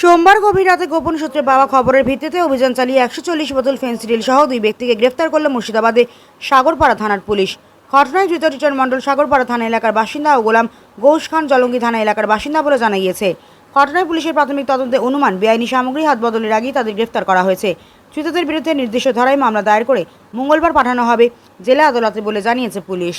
সোমবার গভীর রাতে গোপন সূত্রে পাওয়া খবরের ভিত্তিতে অভিযান চালিয়ে একশো চল্লিশ বোতল ফেন্সিডিল সহ দুই ব্যক্তিকে গ্রেফতার করল মুর্শিদাবাদে সাগরপাড়া থানার পুলিশ। ঘটনায় ধৃত রিটার্ন মণ্ডল সাগরপাড়া থানা এলাকার বাসিন্দা ও গোলাম গৌস খান জলঙ্গি থানা এলাকার বাসিন্দা বলে জানা গিয়েছে। ঘটনায় পুলিশের প্রাথমিক তদন্তে অনুমান, বেআইনি সামগ্রী, হাত বদলের আগেই তাদের গ্রেফতার করা হয়েছে। ধৃতদের বিরুদ্ধে নির্দিষ্ট ধারায় মামলা দায়ের করে মঙ্গলবার পাঠানো হবে, জেলা আদালতে বলে জানিয়েছে police.